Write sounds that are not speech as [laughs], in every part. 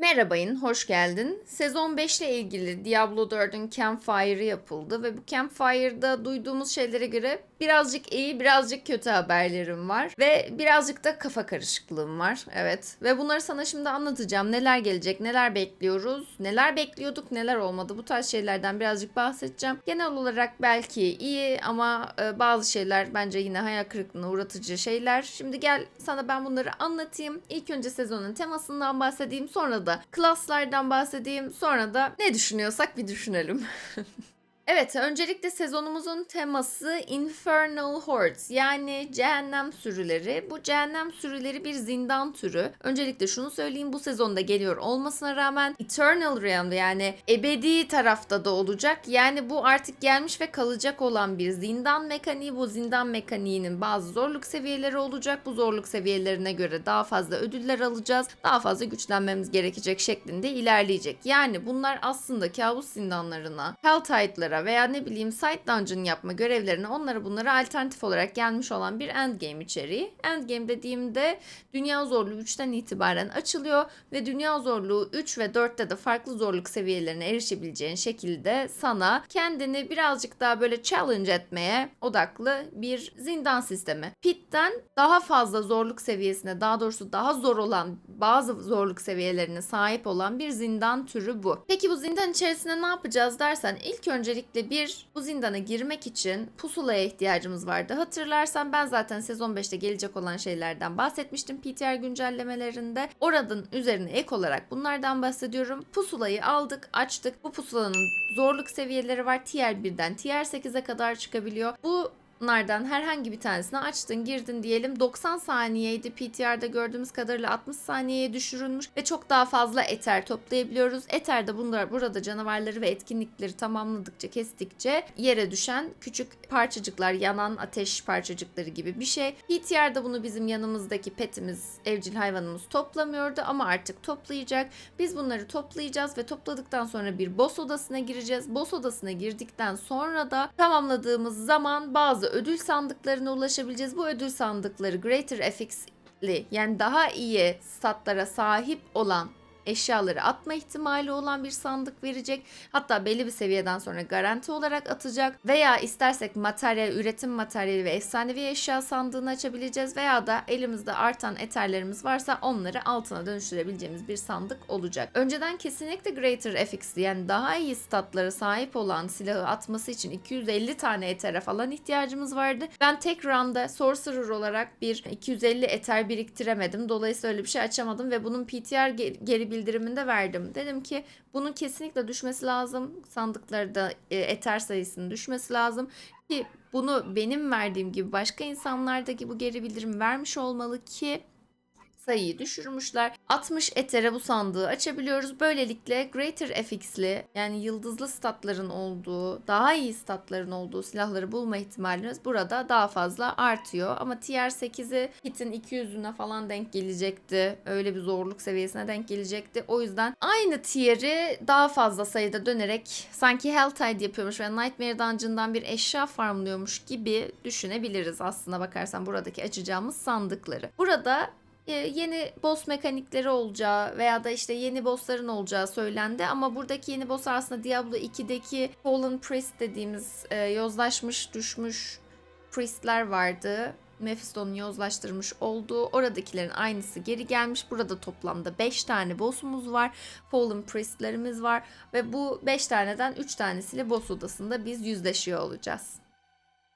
Merhabayın, hoş geldin. Sezon 5 ile ilgili Diablo 4'ün Campfire'ı yapıldı ve bu Campfire'da duyduğumuz şeylere göre birazcık iyi, birazcık kötü haberlerim var ve birazcık da kafa karışıklığım var. Evet. Ve bunları sana şimdi anlatacağım. Neler gelecek, neler bekliyoruz, neler bekliyorduk, neler olmadı. Bu tarz şeylerden birazcık bahsedeceğim. Genel olarak belki iyi ama e, bazı şeyler bence yine hayal kırıklığına uğratıcı şeyler. Şimdi gel sana ben bunları anlatayım. İlk önce sezonun temasından bahsedeyim. Sonra da klaslardan bahsedeyim. Sonra da ne düşünüyorsak bir düşünelim. [laughs] Evet, öncelikle sezonumuzun teması Infernal Hordes yani cehennem sürüleri. Bu cehennem sürüleri bir zindan türü. Öncelikle şunu söyleyeyim bu sezonda geliyor olmasına rağmen Eternal Realm'da yani ebedi tarafta da olacak. Yani bu artık gelmiş ve kalacak olan bir zindan mekaniği. Bu zindan mekaniğinin bazı zorluk seviyeleri olacak. Bu zorluk seviyelerine göre daha fazla ödüller alacağız. Daha fazla güçlenmemiz gerekecek şeklinde ilerleyecek. Yani bunlar aslında kabus zindanlarına, Helltide'lara veya ne bileyim side dungeon yapma görevlerine onlara bunlara alternatif olarak gelmiş olan bir endgame içeriği. Endgame dediğimde dünya zorluğu 3'ten itibaren açılıyor ve dünya zorluğu 3 ve 4'te de farklı zorluk seviyelerine erişebileceğin şekilde sana kendini birazcık daha böyle challenge etmeye odaklı bir zindan sistemi. Pit'ten daha fazla zorluk seviyesine daha doğrusu daha zor olan bazı zorluk seviyelerine sahip olan bir zindan türü bu. Peki bu zindan içerisinde ne yapacağız dersen ilk öncelikle bir bu zindana girmek için pusulaya ihtiyacımız vardı. Hatırlarsan ben zaten sezon 5'te gelecek olan şeylerden bahsetmiştim PTR güncellemelerinde. Oradan üzerine ek olarak bunlardan bahsediyorum. Pusulayı aldık, açtık. Bu pusulanın zorluk seviyeleri var. Tier 1'den Tier 8'e kadar çıkabiliyor. Bu Bunlardan herhangi bir tanesini açtın, girdin diyelim. 90 saniyeydi. PTR'da gördüğümüz kadarıyla 60 saniyeye düşürülmüş ve çok daha fazla eter toplayabiliyoruz. Eterde bunlar burada canavarları ve etkinlikleri tamamladıkça, kestikçe yere düşen küçük parçacıklar, yanan ateş parçacıkları gibi bir şey. PTR'da bunu bizim yanımızdaki petimiz, evcil hayvanımız toplamıyordu ama artık toplayacak. Biz bunları toplayacağız ve topladıktan sonra bir boss odasına gireceğiz. Boss odasına girdikten sonra da tamamladığımız zaman bazı ödül sandıklarına ulaşabileceğiz. Bu ödül sandıkları Greater FX'li yani daha iyi statlara sahip olan eşyaları atma ihtimali olan bir sandık verecek. Hatta belli bir seviyeden sonra garanti olarak atacak. Veya istersek materyal, üretim materyali ve efsanevi eşya sandığını açabileceğiz. Veya da elimizde artan eterlerimiz varsa onları altına dönüştürebileceğimiz bir sandık olacak. Önceden kesinlikle Greater FX yani daha iyi statlara sahip olan silahı atması için 250 tane etere falan ihtiyacımız vardı. Ben tek roundda Sorcerer olarak bir 250 eter biriktiremedim. Dolayısıyla öyle bir şey açamadım ve bunun PTR ge- geri bildiriminde verdim. Dedim ki bunun kesinlikle düşmesi lazım. Sandıklarda e, eter sayısının düşmesi lazım ki bunu benim verdiğim gibi başka insanlardaki bu geri bildirim vermiş olmalı ki sayıyı düşürmüşler. 60 etere bu sandığı açabiliyoruz. Böylelikle Greater FX'li yani yıldızlı statların olduğu, daha iyi statların olduğu silahları bulma ihtimaliniz burada daha fazla artıyor. Ama Tier 8'i hitin 200'üne falan denk gelecekti. Öyle bir zorluk seviyesine denk gelecekti. O yüzden aynı tier'i daha fazla sayıda dönerek sanki Helltide yapıyormuş ve Nightmare Dungeon'dan bir eşya farmlıyormuş gibi düşünebiliriz aslında bakarsan buradaki açacağımız sandıkları. Burada yeni boss mekanikleri olacağı veya da işte yeni bossların olacağı söylendi ama buradaki yeni boss aslında Diablo 2'deki Fallen Priest dediğimiz e, yozlaşmış düşmüş priestler vardı. Mephisto'nun yozlaştırmış olduğu oradakilerin aynısı geri gelmiş. Burada toplamda 5 tane boss'umuz var. Fallen Priest'lerimiz var ve bu 5 taneden 3 tanesiyle boss odasında biz yüzleşiyor olacağız.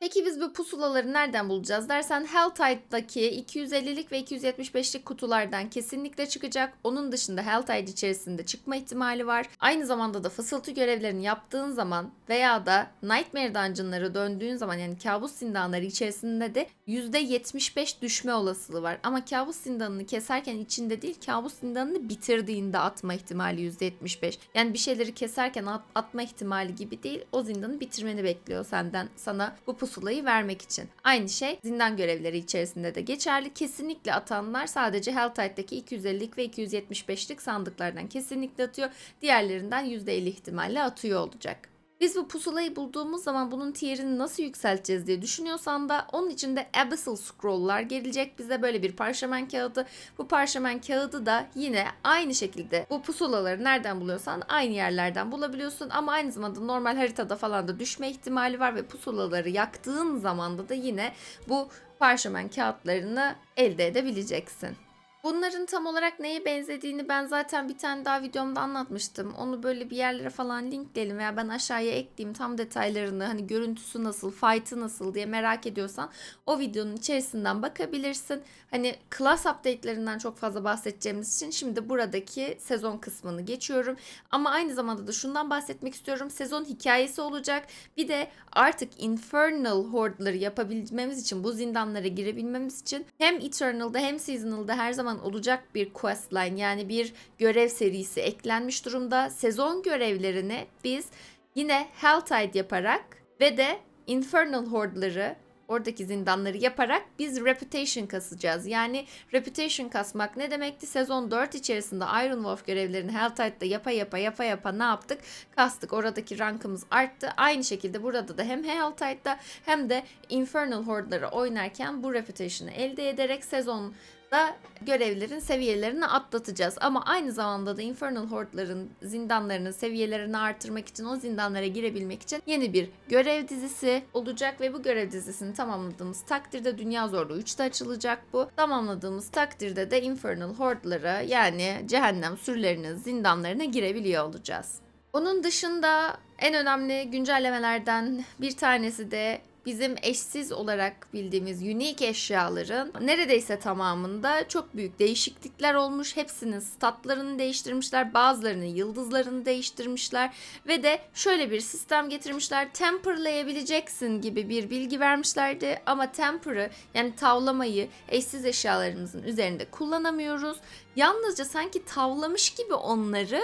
Peki biz bu pusulaları nereden bulacağız dersen Helltide'daki 250'lik ve 275'lik kutulardan kesinlikle çıkacak. Onun dışında Helltide içerisinde çıkma ihtimali var. Aynı zamanda da fısıltı görevlerini yaptığın zaman veya da Nightmare Dungeon'lara döndüğün zaman yani kabus zindanları içerisinde de %75 düşme olasılığı var. Ama kabus zindanını keserken içinde değil kabus zindanını bitirdiğinde atma ihtimali %75. Yani bir şeyleri keserken at- atma ihtimali gibi değil o zindanı bitirmeni bekliyor senden sana bu pusulayı vermek için. Aynı şey zindan görevleri içerisinde de geçerli. Kesinlikle atanlar sadece Helltide'daki 250'lik ve 275'lik sandıklardan kesinlikle atıyor. Diğerlerinden %50 ihtimalle atıyor olacak. Biz bu pusulayı bulduğumuz zaman bunun tier'ini nasıl yükselteceğiz diye düşünüyorsan da onun için de Abyssal Scroll'lar gelecek bize böyle bir parşömen kağıdı. Bu parşömen kağıdı da yine aynı şekilde bu pusulaları nereden buluyorsan aynı yerlerden bulabiliyorsun ama aynı zamanda normal haritada falan da düşme ihtimali var ve pusulaları yaktığın zamanda da yine bu parşömen kağıtlarını elde edebileceksin. Bunların tam olarak neye benzediğini ben zaten bir tane daha videomda anlatmıştım. Onu böyle bir yerlere falan linkleyelim veya ben aşağıya ekleyeyim tam detaylarını hani görüntüsü nasıl, fight'ı nasıl diye merak ediyorsan o videonun içerisinden bakabilirsin. Hani class update'lerinden çok fazla bahsedeceğimiz için şimdi buradaki sezon kısmını geçiyorum. Ama aynı zamanda da şundan bahsetmek istiyorum. Sezon hikayesi olacak. Bir de artık Infernal Horde'ları yapabilmemiz için, bu zindanlara girebilmemiz için hem Eternal'da hem Seasonal'da her zaman olacak bir questline yani bir görev serisi eklenmiş durumda. Sezon görevlerini biz yine Helltide yaparak ve de Infernal Horde'ları oradaki zindanları yaparak biz reputation kasacağız. Yani reputation kasmak ne demekti? Sezon 4 içerisinde Iron Wolf görevlerini Helltide'da yapa yapa yapa yapa ne yaptık? Kastık. Oradaki rankımız arttı. Aynı şekilde burada da hem Helltide'da hem de Infernal Horde'ları oynarken bu reputation'ı elde ederek sezon da görevlerin seviyelerini atlatacağız. Ama aynı zamanda da Infernal Horde'ların zindanlarının seviyelerini artırmak için o zindanlara girebilmek için yeni bir görev dizisi olacak ve bu görev dizisini tamamladığımız takdirde Dünya Zorluğu 3'te açılacak bu. Tamamladığımız takdirde de Infernal Horde'lara yani cehennem sürülerinin zindanlarına girebiliyor olacağız. Onun dışında en önemli güncellemelerden bir tanesi de bizim eşsiz olarak bildiğimiz unique eşyaların neredeyse tamamında çok büyük değişiklikler olmuş. Hepsinin statlarını değiştirmişler, bazılarının yıldızlarını değiştirmişler ve de şöyle bir sistem getirmişler. Temperlayabileceksin gibi bir bilgi vermişlerdi ama temper'ı yani tavlamayı eşsiz eşyalarımızın üzerinde kullanamıyoruz. Yalnızca sanki tavlamış gibi onları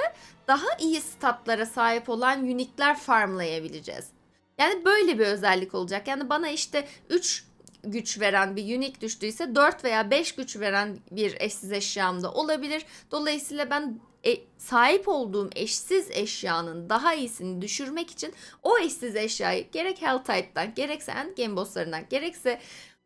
daha iyi statlara sahip olan unikler farmlayabileceğiz. Yani böyle bir özellik olacak. Yani bana işte 3 güç veren bir unique düştüyse 4 veya 5 güç veren bir eşsiz eşyam da olabilir. Dolayısıyla ben e, sahip olduğum eşsiz eşyanın daha iyisini düşürmek için o eşsiz eşyayı gerek Helltide'dan gerekse Endgame bosslarından gerekse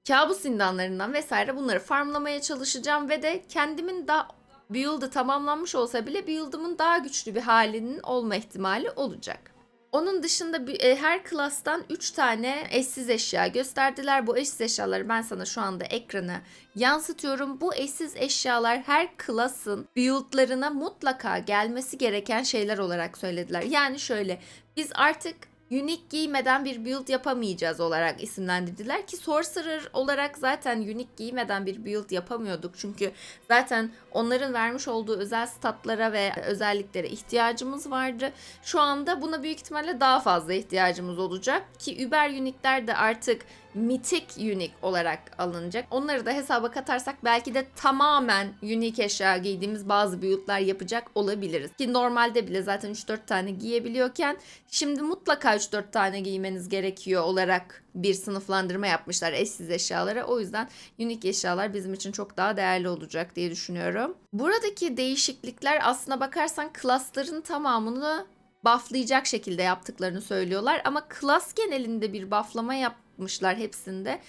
kabus zindanlarından vesaire bunları farmlamaya çalışacağım ve de kendimin daha build'ı tamamlanmış olsa bile build'ımın daha güçlü bir halinin olma ihtimali olacak. Onun dışında bir- e, her klastan 3 tane eşsiz eşya gösterdiler. Bu eşsiz eşyaları ben sana şu anda ekrana yansıtıyorum. Bu eşsiz eşyalar her klasın build'larına mutlaka gelmesi gereken şeyler olarak söylediler. Yani şöyle biz artık unique giymeden bir build yapamayacağız olarak isimlendirdiler ki sorcerer olarak zaten unique giymeden bir build yapamıyorduk. Çünkü zaten onların vermiş olduğu özel statlara ve özelliklere ihtiyacımız vardı. Şu anda buna büyük ihtimalle daha fazla ihtiyacımız olacak ki Uber Unique'ler de artık mitik unique olarak alınacak. Onları da hesaba katarsak belki de tamamen unique eşya giydiğimiz bazı build'lar yapacak olabiliriz. Ki normalde bile zaten 3-4 tane giyebiliyorken şimdi mutlaka 3-4 tane giymeniz gerekiyor olarak bir sınıflandırma yapmışlar eşsiz eşyalara. O yüzden unique eşyalar bizim için çok daha değerli olacak diye düşünüyorum. Buradaki değişiklikler aslına bakarsan klasların tamamını bufflayacak şekilde yaptıklarını söylüyorlar ama klas genelinde bir bufflama yapmışlar hepsinde.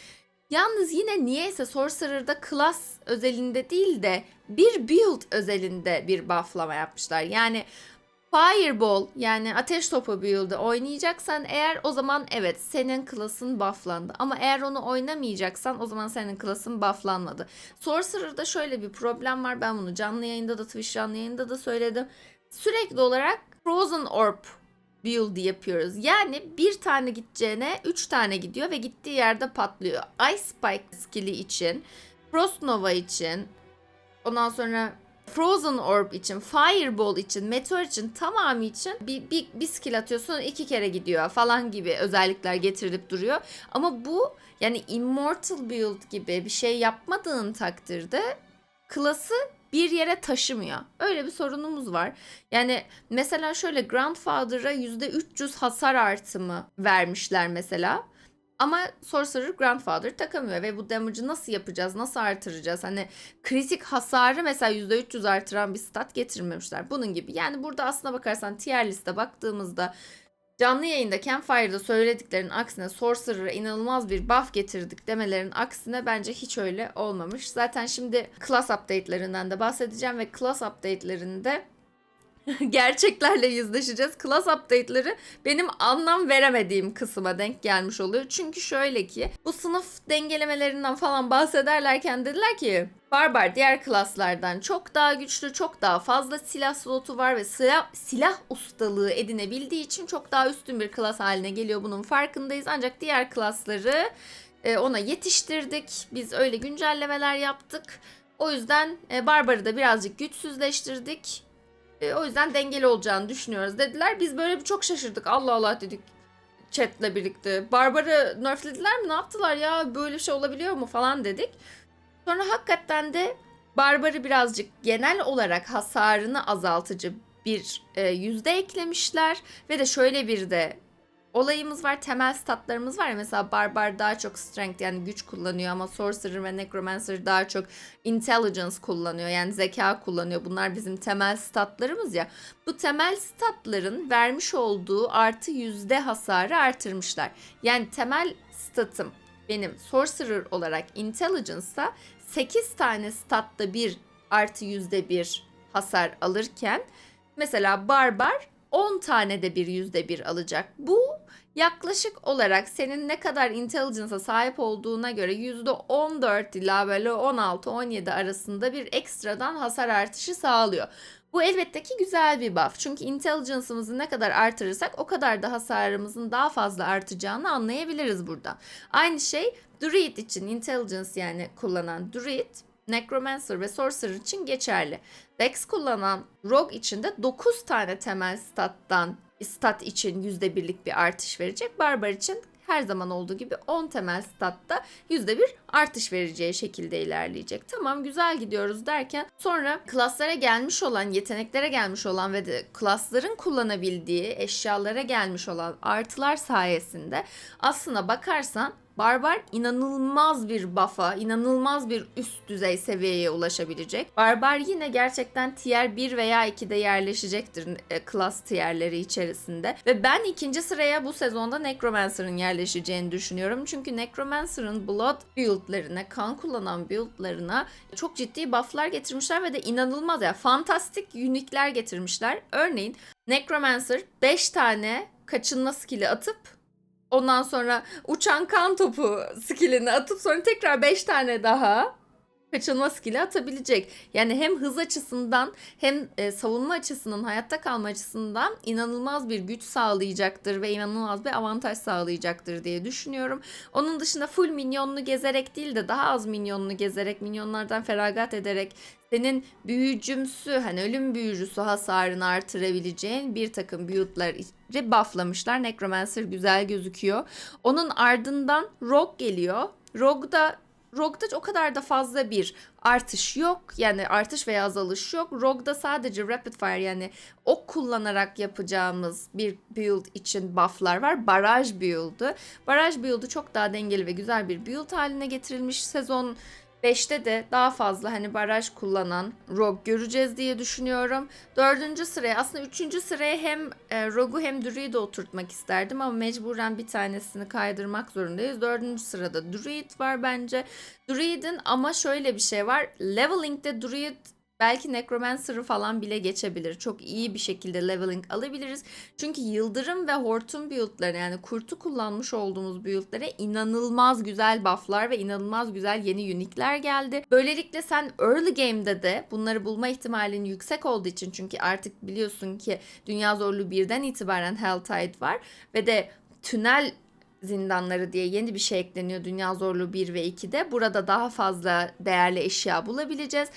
Yalnız yine niyeyse Sorcerer'da klas özelinde değil de bir build özelinde bir bufflama yapmışlar. Yani Fireball yani ateş topu build'ı oynayacaksan eğer o zaman evet senin klasın bufflandı. Ama eğer onu oynamayacaksan o zaman senin klasın bufflanmadı. Sorcerer'da şöyle bir problem var. Ben bunu canlı yayında da Twitch canlı yayında da söyledim. Sürekli olarak Frozen Orb build yapıyoruz. Yani bir tane gideceğine 3 tane gidiyor ve gittiği yerde patlıyor. Ice Spike skill'i için, Frost Nova için, ondan sonra Frozen Orb için, Fireball için, Meteor için tamamı için bir, bir, bir skill atıyorsun iki kere gidiyor falan gibi özellikler getirilip duruyor. Ama bu yani Immortal Build gibi bir şey yapmadığın takdirde klası bir yere taşımıyor. Öyle bir sorunumuz var. Yani mesela şöyle Grandfather'a %300 hasar artımı vermişler mesela. Ama Sorcerer Grandfather takamıyor ve bu damage'ı nasıl yapacağız, nasıl artıracağız? Hani kritik hasarı mesela %300 artıran bir stat getirmemişler. Bunun gibi. Yani burada aslına bakarsan tier liste baktığımızda canlı yayında Campfire'da söylediklerinin aksine Sorcerer'a inanılmaz bir buff getirdik demelerin aksine bence hiç öyle olmamış. Zaten şimdi class update'lerinden de bahsedeceğim ve class update'lerinde [laughs] gerçeklerle yüzleşeceğiz. Class update'leri benim anlam veremediğim kısma denk gelmiş oluyor. Çünkü şöyle ki bu sınıf dengelemelerinden falan bahsederlerken dediler ki Barbar diğer klaslardan çok daha güçlü, çok daha fazla silah slotu var ve silah, silah ustalığı edinebildiği için çok daha üstün bir klas haline geliyor. Bunun farkındayız. Ancak diğer klasları e, ona yetiştirdik. Biz öyle güncellemeler yaptık. O yüzden e, Barbar'ı da birazcık güçsüzleştirdik. E, o yüzden dengeli olacağını düşünüyoruz dediler. Biz böyle bir çok şaşırdık. Allah Allah dedik chatle birlikte. Barbar'ı nerflediler mi? Ne yaptılar ya? Böyle şey olabiliyor mu falan dedik. Sonra hakikaten de Barbar'ı birazcık genel olarak hasarını azaltıcı bir e, yüzde eklemişler. Ve de şöyle bir de olayımız var. Temel statlarımız var mesela Barbar daha çok strength yani güç kullanıyor ama Sorcerer ve Necromancer daha çok intelligence kullanıyor. Yani zeka kullanıyor. Bunlar bizim temel statlarımız ya. Bu temel statların vermiş olduğu artı yüzde hasarı artırmışlar. Yani temel statım benim Sorcerer olarak Intelligence'sa 8 tane statta bir artı yüzde bir hasar alırken mesela Barbar 10 tane de bir yüzde bir alacak. Bu yaklaşık olarak senin ne kadar intelligence'a sahip olduğuna göre yüzde 14 ila böyle 16-17 arasında bir ekstradan hasar artışı sağlıyor. Bu elbette ki güzel bir buff. Çünkü intelligence'ımızı ne kadar artırırsak o kadar da hasarımızın daha fazla artacağını anlayabiliriz burada. Aynı şey Druid için intelligence yani kullanan Druid, Necromancer ve Sorcerer için geçerli. Dex kullanan Rogue için de 9 tane temel stat'tan stat için %1'lik bir artış verecek. Barbar için her zaman olduğu gibi 10 temel statta %1 artış vereceği şekilde ilerleyecek. Tamam güzel gidiyoruz derken sonra klaslara gelmiş olan, yeteneklere gelmiş olan ve de klasların kullanabildiği eşyalara gelmiş olan artılar sayesinde aslına bakarsan Barbar inanılmaz bir buff'a, inanılmaz bir üst düzey seviyeye ulaşabilecek. Barbar yine gerçekten tier 1 veya 2'de yerleşecektir e, class tierleri içerisinde. Ve ben ikinci sıraya bu sezonda Necromancer'ın yerleşeceğini düşünüyorum. Çünkü Necromancer'ın Blood build'lerine, kan kullanan build'larına çok ciddi buff'lar getirmişler ve de inanılmaz ya yani fantastik unique'ler getirmişler. Örneğin Necromancer 5 tane kaçınma skill'i atıp Ondan sonra uçan kan topu skillini atıp sonra tekrar 5 tane daha kaçınma skill'i atabilecek. Yani hem hız açısından hem e, savunma açısından, hayatta kalma açısından inanılmaz bir güç sağlayacaktır ve inanılmaz bir avantaj sağlayacaktır diye düşünüyorum. Onun dışında full minyonlu gezerek değil de daha az minyonlu gezerek, minyonlardan feragat ederek senin büyücümsü hani ölüm büyücüsü hasarını artırabileceğin bir takım build'ları bufflamışlar. Necromancer güzel gözüküyor. Onun ardından Rogue geliyor. Rogue da Rogue'da o kadar da fazla bir artış yok. Yani artış veya azalış yok. Rogue'da sadece rapid fire yani ok kullanarak yapacağımız bir build için bufflar var. Baraj build'ı. Baraj build'ı çok daha dengeli ve güzel bir build haline getirilmiş. Sezon 5'te de daha fazla hani baraj kullanan Rogue göreceğiz diye düşünüyorum. Dördüncü sıraya aslında üçüncü sıraya hem e, Rogue'u hem Druid'i oturtmak isterdim ama mecburen bir tanesini kaydırmak zorundayız. Dördüncü sırada Druid var bence. Druid'in ama şöyle bir şey var. Leveling'de Druid Belki Necromancer'ı falan bile geçebilir. Çok iyi bir şekilde leveling alabiliriz. Çünkü Yıldırım ve Hortum build'ları yani kurtu kullanmış olduğumuz build'lere inanılmaz güzel buff'lar ve inanılmaz güzel yeni unique'ler geldi. Böylelikle sen early game'de de bunları bulma ihtimalin yüksek olduğu için çünkü artık biliyorsun ki Dünya Zorluğu birden itibaren Helltide var ve de tünel zindanları diye yeni bir şey ekleniyor Dünya Zorluğu 1 ve 2'de. Burada daha fazla değerli eşya bulabileceğiz.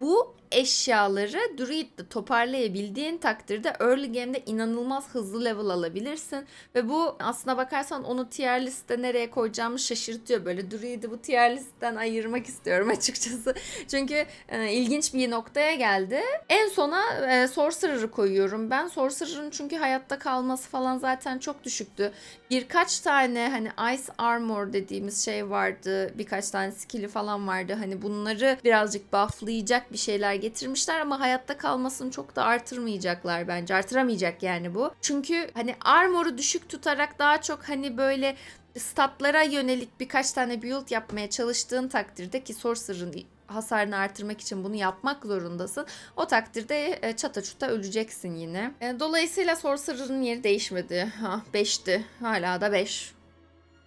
Bu eşyaları Druid'de toparlayabildiğin takdirde early game'de inanılmaz hızlı level alabilirsin. Ve bu aslına bakarsan onu tier liste nereye koyacağımı şaşırtıyor. Böyle Druid'i bu tier listten ayırmak istiyorum [laughs] açıkçası. Çünkü e, ilginç bir noktaya geldi. En sona e, Sorcerer'ı koyuyorum ben. Sorcerer'ın çünkü hayatta kalması falan zaten çok düşüktü. Birkaç tane hani Ice Armor dediğimiz şey vardı. Birkaç tane skill'i falan vardı. Hani bunları birazcık bufflayacak bir şeyler getirmişler ama hayatta kalmasını çok da artırmayacaklar bence. Artıramayacak yani bu. Çünkü hani armor'u düşük tutarak daha çok hani böyle statlara yönelik birkaç tane build yapmaya çalıştığın takdirde ki Sorcerer'ın hasarını artırmak için bunu yapmak zorundasın. O takdirde e, çata çuta öleceksin yine. E, Dolayısıyla Sorcerer'ın yeri değişmedi. Ha 5'ti. Hala da 5.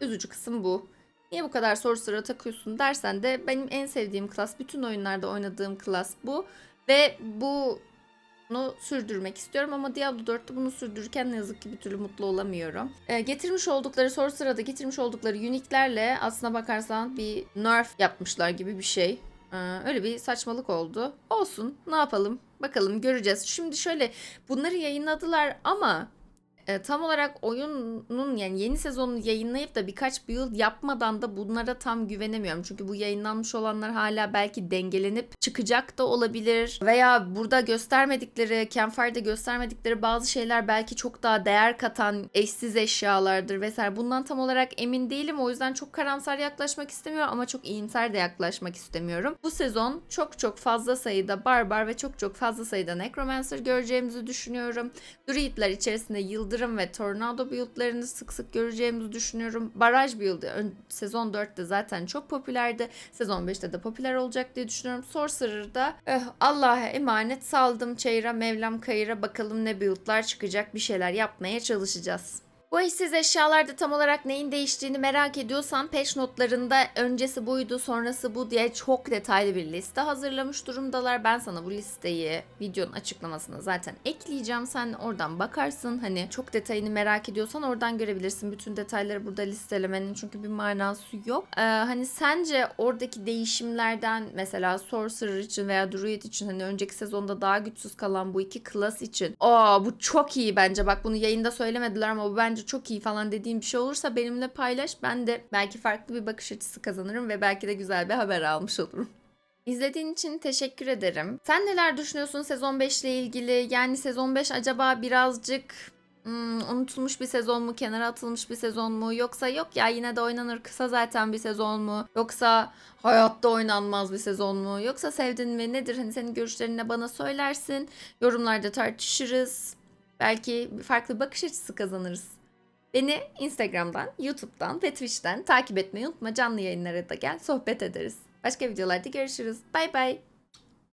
Üzücü kısım bu. Niye bu kadar Sorcerer'a takıyorsun dersen de benim en sevdiğim klas, bütün oyunlarda oynadığım klas bu. Ve bu bunu sürdürmek istiyorum ama Diablo 4'te bunu sürdürürken ne yazık ki bir türlü mutlu olamıyorum. Ee, getirmiş oldukları Sorcerer'da getirmiş oldukları unique'lerle aslına bakarsan bir nerf yapmışlar gibi bir şey. Ee, öyle bir saçmalık oldu. Olsun ne yapalım bakalım göreceğiz. Şimdi şöyle bunları yayınladılar ama e, tam olarak oyunun yani yeni sezonunu yayınlayıp da birkaç build yapmadan da bunlara tam güvenemiyorum. Çünkü bu yayınlanmış olanlar hala belki dengelenip çıkacak da olabilir. Veya burada göstermedikleri, Campfire'da göstermedikleri bazı şeyler belki çok daha değer katan eşsiz eşyalardır vesaire. Bundan tam olarak emin değilim. O yüzden çok karamsar yaklaşmak istemiyorum ama çok iyimser de yaklaşmak istemiyorum. Bu sezon çok çok fazla sayıda barbar ve çok çok fazla sayıda necromancer göreceğimizi düşünüyorum. Druidler içerisinde yıldırım ve tornado build'larını sık sık göreceğimizi düşünüyorum. Baraj build'i ön- sezon 4'te zaten çok popülerdi. Sezon 5'te de popüler olacak diye düşünüyorum. Sorcerer'da eh, Allah'a emanet saldım çayıra mevlam kayıra bakalım ne build'lar çıkacak bir şeyler yapmaya çalışacağız. Bu eşsiz eşyalarda tam olarak neyin değiştiğini merak ediyorsan patch notlarında öncesi buydu sonrası bu diye çok detaylı bir liste hazırlamış durumdalar. Ben sana bu listeyi videonun açıklamasına zaten ekleyeceğim. Sen oradan bakarsın. Hani çok detayını merak ediyorsan oradan görebilirsin. Bütün detayları burada listelemenin çünkü bir manası yok. Ee, hani sence oradaki değişimlerden mesela Sorcerer için veya Druid için hani önceki sezonda daha güçsüz kalan bu iki klas için aa bu çok iyi bence bak bunu yayında söylemediler ama bu bence çok iyi falan dediğim bir şey olursa benimle paylaş. Ben de belki farklı bir bakış açısı kazanırım ve belki de güzel bir haber almış olurum. İzlediğin için teşekkür ederim. Sen neler düşünüyorsun sezon 5 ile ilgili? Yani sezon 5 acaba birazcık hmm, unutulmuş bir sezon mu, kenara atılmış bir sezon mu? Yoksa yok ya yine de oynanır kısa zaten bir sezon mu? Yoksa hayatta oynanmaz bir sezon mu? Yoksa sevdin mi? Nedir? Hani senin görüşlerini bana söylersin. Yorumlarda tartışırız. Belki farklı bakış açısı kazanırız. Beni Instagram'dan, YouTube'dan ve Twitch'ten takip etmeyi unutma. Canlı yayınlara da gel, sohbet ederiz. Başka videolarda görüşürüz. Bay bay.